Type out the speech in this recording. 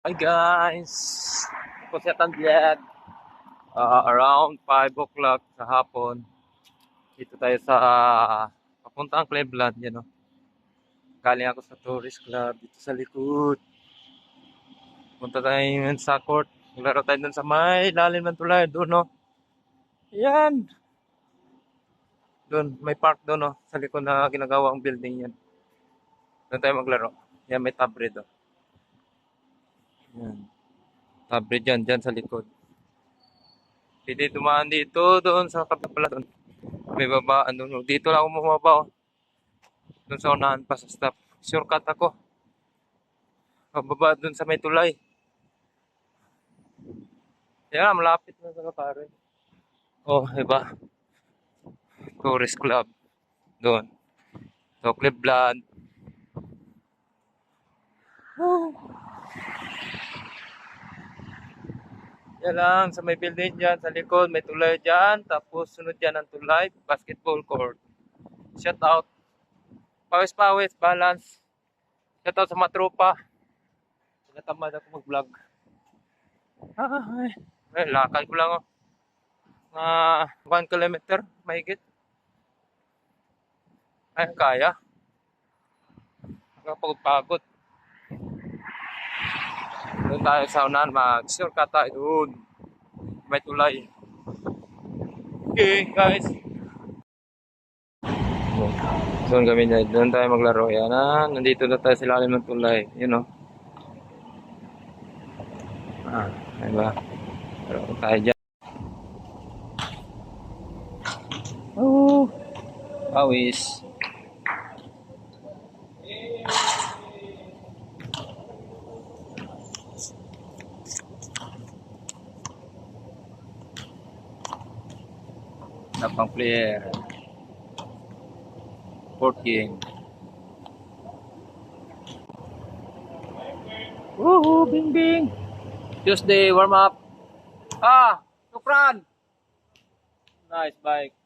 Hi guys! Si Atan Vlog. Ah, around 5 o'clock sa hapon. Dito tayo sa papuntang Cleveland, yan o. Galing ako sa tourist club dito sa likod. Punta tayo sa court. Maglaro tayo dun sa may lalim ng tulay. Doon no. Yan. Doon, may park doon no. Sa likod na ginagawang building yan. Doon tayo maglaro. Yan, may tabre doon. Yan. Tabre dyan, dyan sa likod. Pwede dumaan dito, doon sa doon. May babaan doon. Dito lang ako bumaba. Oh. Doon sa unahan pa sa stop. Shortcut ako. Bababa doon sa may tulay. Yan, malapit na sa kapare. Oh, iba. Tourist club. Doon. So, Cleveland. Oh. Yan lang, sa may building dyan, sa likod, may tulay dyan. Tapos sunod dyan ang tulay, basketball court. Shout out. Pawis pawis, balance. Shout out sa mga tropa. Natamad ako mag-vlog. Ay, ay, lakad ko lang oh. Mga 1 kilometer, mahigit. Ay, kaya. Nakapagod-pagod. Doon tayo sa unahan, mag-shortcut tayo doon. May tulay. Okay, guys. Doon kami na, doon tayo maglaro. Yan ah, nandito na tayo sa ilalim ng tulay. You know. Ah, ay ba? Laro tayo dyan. Oh, pawis. Na pang player. Fourth game. Woohoo, bing bing. Tuesday warm up. Ah, Tukran. Nice bike.